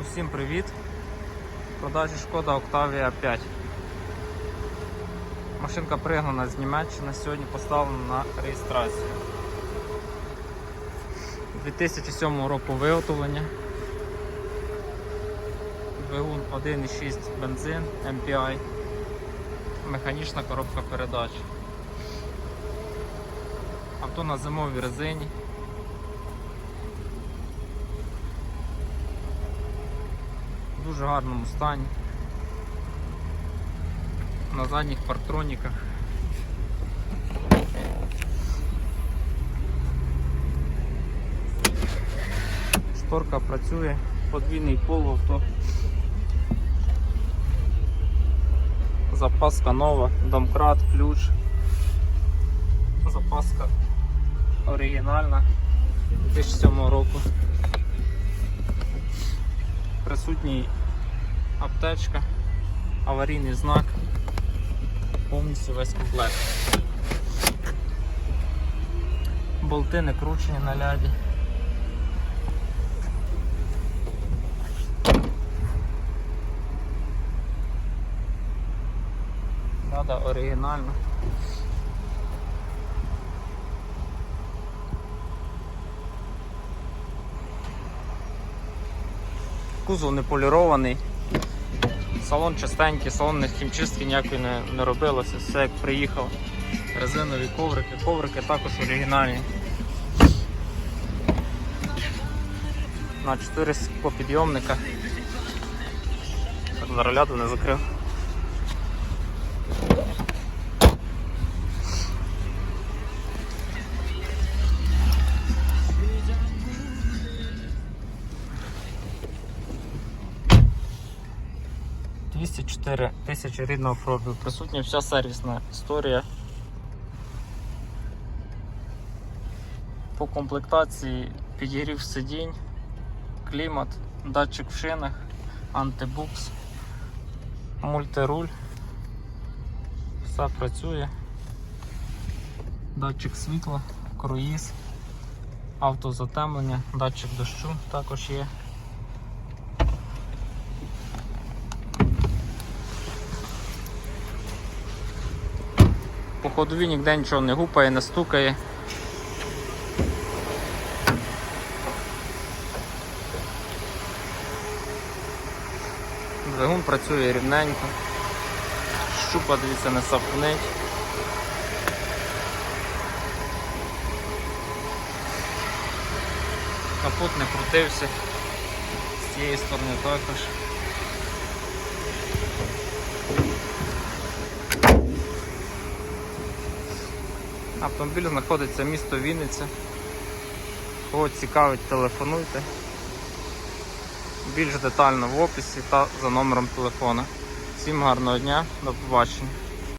Усім привіт! В продажі шкода Octavia 5. Машинка пригнана з Німеччини, сьогодні поставлена на реєстрацію. 2007 року виготовлення. Двигун 1,6 бензин MPI. Механічна коробка передач. Авто на зимовій резині. В дуже гарному стані. На задніх парктроніках. Шторка працює, подвійний пол авто. Запаска нова, домкрат, ключ. Запаска оригінальна 2007 року. Присутній аптечка, аварійний знак, повністю весь комплект. Болти не кручені на ляді. Ляда оригінальна. Кузов не полірований. Салон чистенький, салон не хімчистки ніякої не, не робилося, все як приїхав. Резинові коврики, коврики також оригінальні. На 4 склопідйомника. Зараз не закрив. — 204 тисячі рідного пробігу. Присутня вся сервісна історія. По комплектації підігрів сидінь, клімат, датчик в шинах, антибукс, мультируль. Все працює. Датчик світла, круїз, автозатемлення, датчик дощу також є. По ходові ніде нічого не гупає, не стукає. Двигун працює рівненько. Щупа, дивіться, не сапнить. Капот не крутився. З цієї сторони також. Автомобіль знаходиться місто Вінниця. Кого цікавить, телефонуйте. Більш детально в описі та за номером телефона. Всім гарного дня, до побачення.